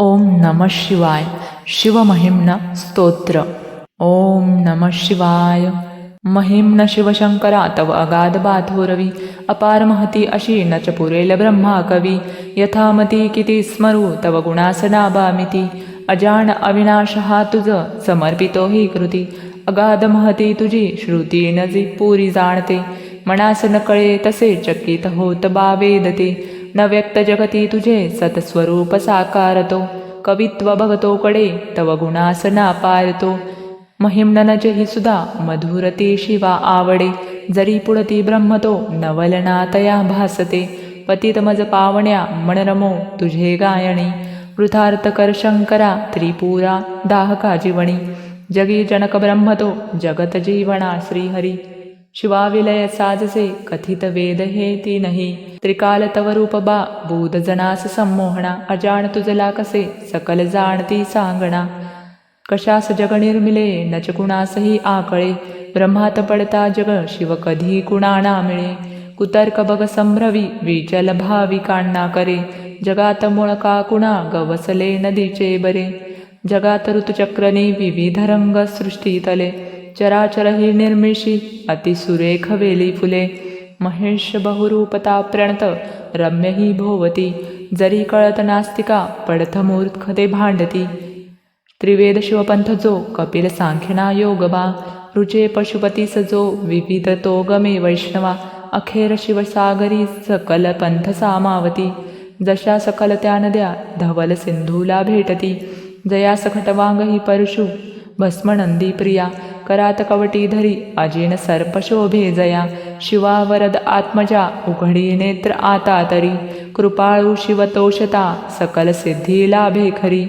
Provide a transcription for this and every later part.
ओम नम शिवाय. शिवमहिम्न स्तोत्र. ओम नम शिवाय. महिम्न शिवशंकरा तव अगाध बाथोरवी अपार महती अशी न च पुरेल ब्रह्मा कवी. यथामती किती स्मरू तव गुणासनाबामिती अजान अविनाश हा तुझ समर्पितो ही कृती. अगाध महती तुझी श्रुती नजी पुरी जाणते. मनास न कळे तसे चकित होत बावेदते. न व्यक्त जगती तुझे सतस्वरूप साकारतो. कवित्व भगतो कडे तव गुणासना पारतो महिम्ननज हि सुधा मधुरती शिवा आवडे. जरी पुढती ब्रह्मतो नवलनातया भासते. पतित मज पावण्या मनरमो तुझे गायणी. वृथार्थ कर शंकरा त्रिपुरा दाहका जीवणी. जगी जनक ब्रह्मतो जगत जीवना श्रीहरी. शिवाविलय साजसे कथित वेद हे ती नाही। त्रिकाल तव बा बुध संमोहणा अजाण तुजला कसे सकल जाणती सांगणा। कशास जगनिर्मिले न च कुणासही आकळे। ब्रह्मात पडता जग शिव कधी कुणाना मिळे। कुतर्क बग संभ्रवी विचल भावी काण्णा करे। जगात मुळका कुणा गवसले नदीचे बरे। जगात ऋतुचक्रने विविध रंग सृष्टीतले चराचर ही निर्मिषी अतिसुरेख वेली फुले महेश बहुरूपता प्रणत रम्य ही भोवती। जरी कळत नास्तिका पडथ मूर्खते भांडती। त्रिवेद शिवपंथ जो कपिल सांख्यना योगबा। रुचे पशुपती सजो विविध तोगमे वैष्णवा। अखेर शिवसागरी सकल पंथ सामावती जशा सकल त्या नद्या धवल सिंधूला भेटती। जया सखटवांग ही परशु भस्मनंदी प्रिया करात कवटी धरी अजिन सर्पशोभे जया शिवावरद आत्मजा उघडी नेत्र आता तरी. कृपाळू शिवतोषता सकल सिद्धी लाभे खरी.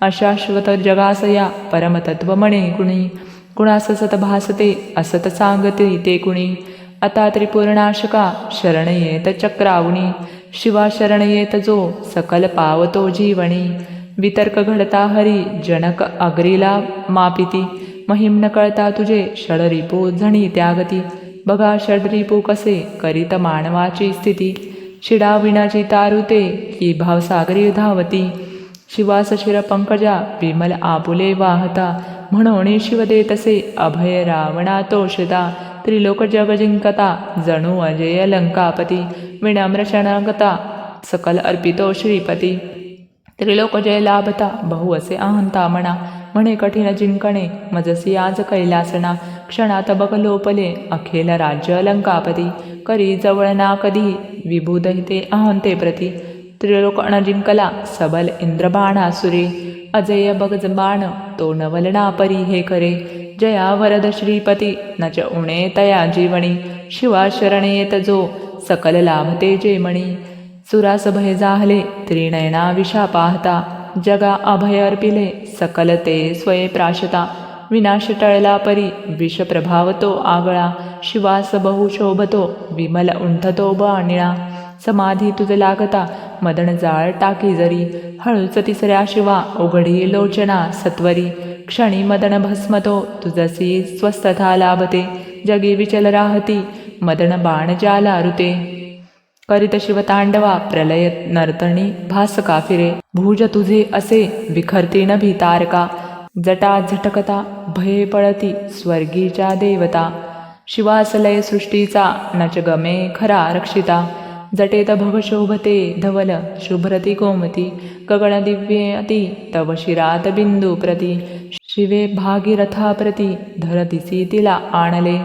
अशाश्वत जगासया परमतत्व म्हणे कुणी कुणास सत भासते असत सांगते ते कुणी आता त्रिपूर्णाशका शरण येत चक्रावणी. शिवा शरण येत जो सकल पावतो जीवणी वितर्क घडता हरी जनक अग्रीला मापिती. महिम न कळता तुझे षडरिपू झणी त्यागती. बघा षडरिपू कसे करीत मानवाची स्थिती. शिडा विणाची तारुते की भावसागरी धावती. शिवास शिर पंकजा विमल आपुले वाहता. म्हणून शिव तसे अभय रावणा तोषता त्रिलोक जग जिंकता जणू अजय लंकापती. विनम्र शणागता सकल अर्पितो श्रीपती. त्रिलोक जय लाभता बहु असे अहंता म्हणा म्हणे कठीण जिंकणे मजसी आज कैलासना क्षणात बघ लोपले अखिल राज्य अलंकापती करी जवळ ना कधी विभूदहिते अहंते प्रती त्रिलोक अणजिंकला सबल इंद्रबाणासुरे अजय बगज बाण तो नवलना परी हे करे जया वरद श्रीपती नच उणे तया जीवणी शिवा शरणे येत जो सकल लाभते जे मणी सुरास भय जाहले त्रिनयना विषा पाहता जगा अभय अर्पिले सकल ते स्वय प्राशता विनाश टळला परी विष आगळा. शिवास बहु शोभतो विमल उंठतो बाणिळा. समाधी तुझ लागता मदन जाळ टाकी जरी. हळूच तिसऱ्या शिवा उघडी लोचना सत्वरी. क्षणी मदन भस्मतो तुझसी स्वस्थता लाभते. जगी विचल राहती मदन बाण जाला ऋते करीत शिवतांडवा प्रलय नर्तणी भास काफिरे भुज तुझे असे विखरती न भीतारका जटा झटकता भये पळती स्वर्गीच्या देवता. शिवासलय सृष्टीचा नच गमे खरा रक्षिता. जटेत भव शोभते धवल शुभ्रती कोमती गगन दिव्ये अति तव शिरात बिंदू प्रती. शिवे भागीरथा प्रती धरतीसी तिला आणले.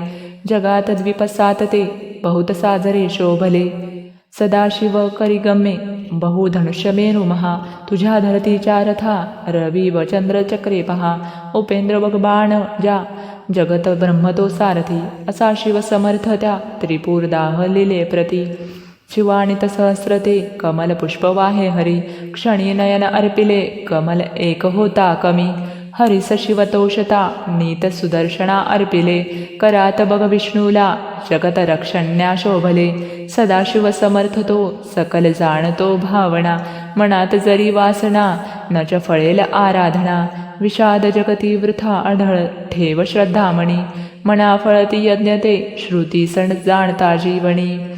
जगात द्विपसात ते बहुत साजरे शोभले. सदाशिव करी बहुधनुष्यमे बहुधनुष्यमेरु महा तुझ्या धरतीच्या रथा रवी व चंद्रचक्रे पहा उपेंद्र बग बाण जा जगत ब्रह्मतो सारथी असा शिव समर्थ त्या त्रिपूरदाह लिले प्रती शिवाणित सहस्रते कमल पुष्पवाहे हरी क्षणी नयन अर्पिले कमल एक होता कमी. हरिस शिवतोषता नीत सुदर्शना अर्पिले करात बग विष्णूला जगत रक्षण्या शोभले. सदाशिव समर्थतो सकल जाणतो भावना. मनात जरी वासना न च फळेल आराधना. विषाद जगती वृथा आढळ ठेव श्रद्धामणी. मना फळती यज्ञ ते श्रुती सण जाणता जीवणी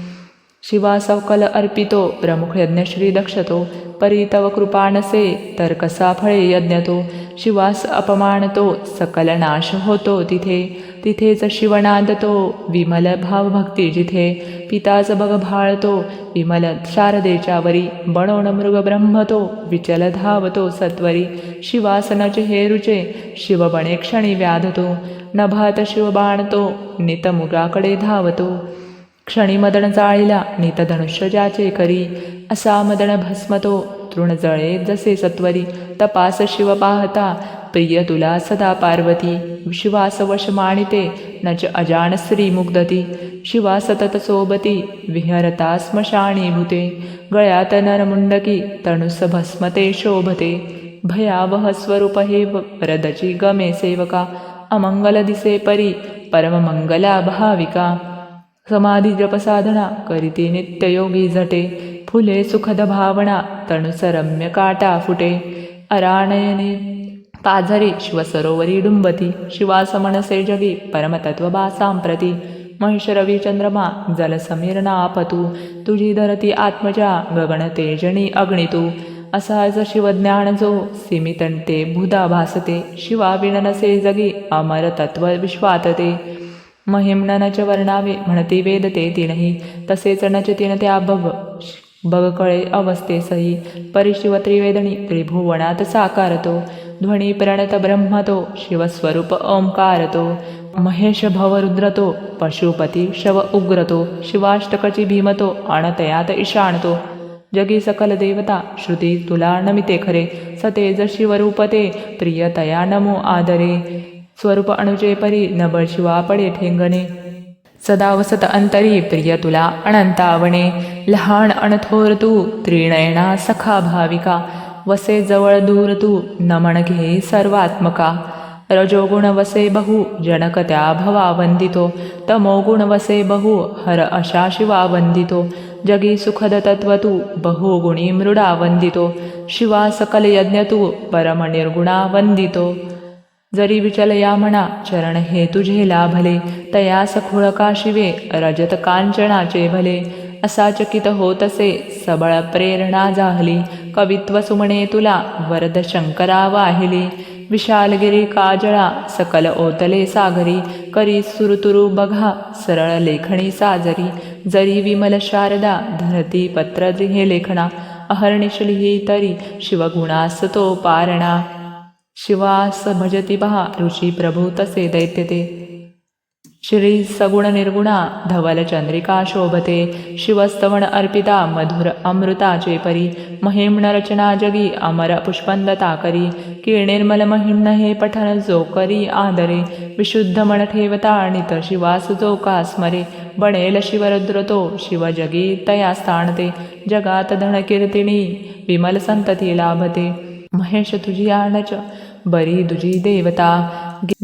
शिवा सकल अर्पितो प्रमुख यज्ञश्री दक्षतो परितव कृपाणसे तर कसा फळे यज्ञतो शिवास अपमानतो सकल नाश होतो तिथे तिथेच शिवनादतो विमल भावभक्ती जिथे पिताच बग भाळतो विमल शारदेच्या वरी बणोण मृग ब्रह्मतो विचल धावतो सत्वरी शिवासनचे हे रुचे शिवबणे क्षणी व्याधतो नभात शिव बाणतो नितमुगाकडे धावतो क्षणी मदन जाळीला नित धनुष्य ज्याचे करी. असा मदन भस्मतो तृण जळे जसे सत्वरी. तपास शिव पाहता प्रिय तुला सदा पार्वती. शिवास वश माणिते च अजान श्री मुग्धती. शिवा सतत सोबती विहरता स्मशाणी भूते. गळ्यात नरमुंडकी तणुस भस्मते शोभते. भयावह स्वरूप हे वरदची गमे सेवका. अमंगल दिसे परी परममंगला भाविका. समाधी जपसाधना करीती नित्ययोगी झटे फुले सुखद भावना तणुसरम्य काटा फुटे। अराणयने पाझरी शिवसरोवरी डुंबती शिवासमणसे जगी परमतत्वबा सांप्रती। महिष रवी चंद्रमा जलसमीर आपतू तुझी धरती आत्मजा गगन तेजणी अग्नितू असाच शिवज्ञान जो सीमितंते भुदा भासते। शिवा विणनसे जगी अमर तत्व विश्वातते। महिमनच वर्णावे म्हणते वेदते तिनही तसेच नच तिन त्या भव बगकळे अवस्थे सही। परिशिव त्रिवेदनी त्रिभुवनात साकारतो ध्वनी प्रणत ब्रह्मतो शिवस्वरूप ओंकारतो महेश भवरुद्रतो पशुपती शव उग्रतो शिवाष्टकची भीमतो अणतयात ईशाणतो जगी सकल देवता श्रुती तुला नमिते खरे सतेज शिवरूपते प्रियतया नमो आदरे। स्वरूप अणुजे परी नबळ शिवा पडे ठेंगणे. सदा वसत अंतरी प्रिय तुला अनंतावणे. लहान अणथोर तू त्रिनयना सखा भाविका. वसे जवळ दूर तू नमन घे सर्वात्मका. रजोगुण वसे बहु जनक त्या भवा वंदितो. तमोगुण वसे बहु हर अशा शिवा वंदितो. जगी सुखद तत्व तू बहुगुणी मृडा वंदितो. शिवा सकल यज्ञ तू परमनिर्गुणा वंदितो. जरी विचल या म्हणा चरण हे तुझे लाभले. तया सखुळकाशिवे शिवे रजत कांचनाचे भले. असा चकित होतसे सबळ प्रेरणा जाहली. कवित्व सुमणे तुला वरद शंकरा वाहिली. विशालगिरी काजळा सकल ओतले सागरी. करी सुरतुरु बघा सरळ लेखणी साजरी. जरी विमल शारदा धरती पत्र हे लेखना अहर्निशलिही तरी शिवगुणास तो पारणा. शिवास भजती पहा ऋषी प्रभू तसे दैत्य ते श्री सगुण निर्गुणा धवल चंद्रिका शोभते. शिवस्तवण अर्पिता मधुर अमृताचे परी. महिम्न रचना जगी अमर पुष्पंदता करी. की निर्मल महिम्न हे पठन जो करी आदरे. विशुद्ध मन ठेवता नित शिवास जो का स्मरे. बनेल शिवरुद्रतो शिव जगी तया स्थानते. जगात धनकीर्तिनी विमल संतती लाभते. महेश तुझी आणच बरी दुजी देवता.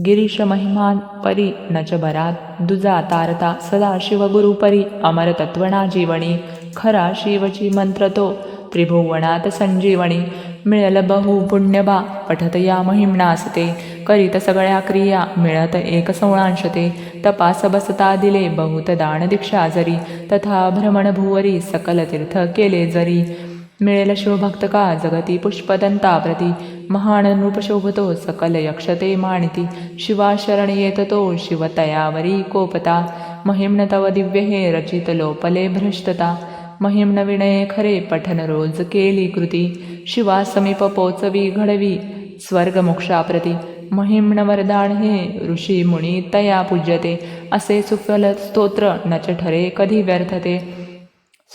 गिरीश महिमान परी नच बरात. दुजा तारता सदा शिवगुरुपरी गुरु परी अमर जीवणी खरा शिवची मंत्र तो त्रिभुवनात संजीवणी मिळल बहु पुण्यबा पठत या महिम्नासते. करीत सगळ्या क्रिया मिळत एक संळांशते. तपास बसता दिले बहुत दान दीक्षा जरी. तथा भ्रमण भुवरी सकल तीर्थ केले जरी. मिळेल शोभक्तका जगती पुष्पदंता प्रती महान नृप सकल यक्षते माणिती। शिवा शरण येत तो शिवतयावरी कोपता। महिम्न तव दिव्य हे रचित लोपले भ्रष्टता। महिम्न विनये खरे पठन रोज केली कृती। शिवा समीप पोचवी घडवी स्वर्ग मोक्षाप्रती महिम्न वरदान हे ऋषी मुनी तया पूज्यते। असे सुफल स्तोत्र नच ठरे कधी व्यर्थते।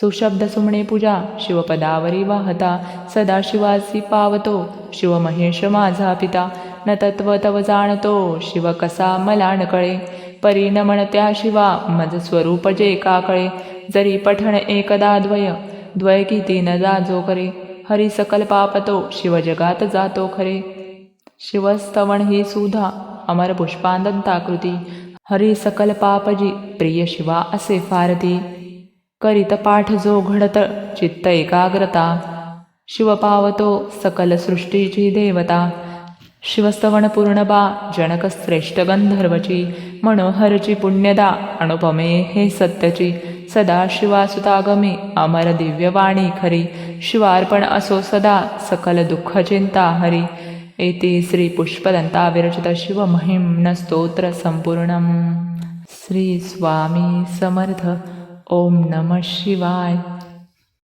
सुशब्द सुमणे पूजा शिवपदावरी वाहता सदा शिवासी पावतो शिवमहेश माझा पिता न तत्व तव जाणतो शिव कसा मला न कळे परी न म्हणत्या शिवा मज स्वरूप जे का कळे जरी पठण एकदा द्वय द्वय किती न जाजो करे हरी सकल पापतो शिव जगात जातो खरे. शिवस्तवण ही सुधा अमर पुष्पांदंताकृती हरी सकल पापजी प्रिय शिवा असे फारती. करीत पाठ जो घडत चित्त एकाग्रता. शिव पावतो सकल सृष्टीची देवता. शिवस्तवण पूर्णबा जनक श्रेष्ठ गंधर्वची. मनोहरची पुण्यदा अनुपमे हे सत्यची. सदा शिवासुतागमी अमर दिव्यवाणी खरी. शिवार्पण असो सदा सकल दुःख चिंता हरी. एते श्री पुष्पदंता विरचित शिव महिम्न स्तोत्र संपूर्ण श्री स्वामी समर्थ। ओम नम शिवाय।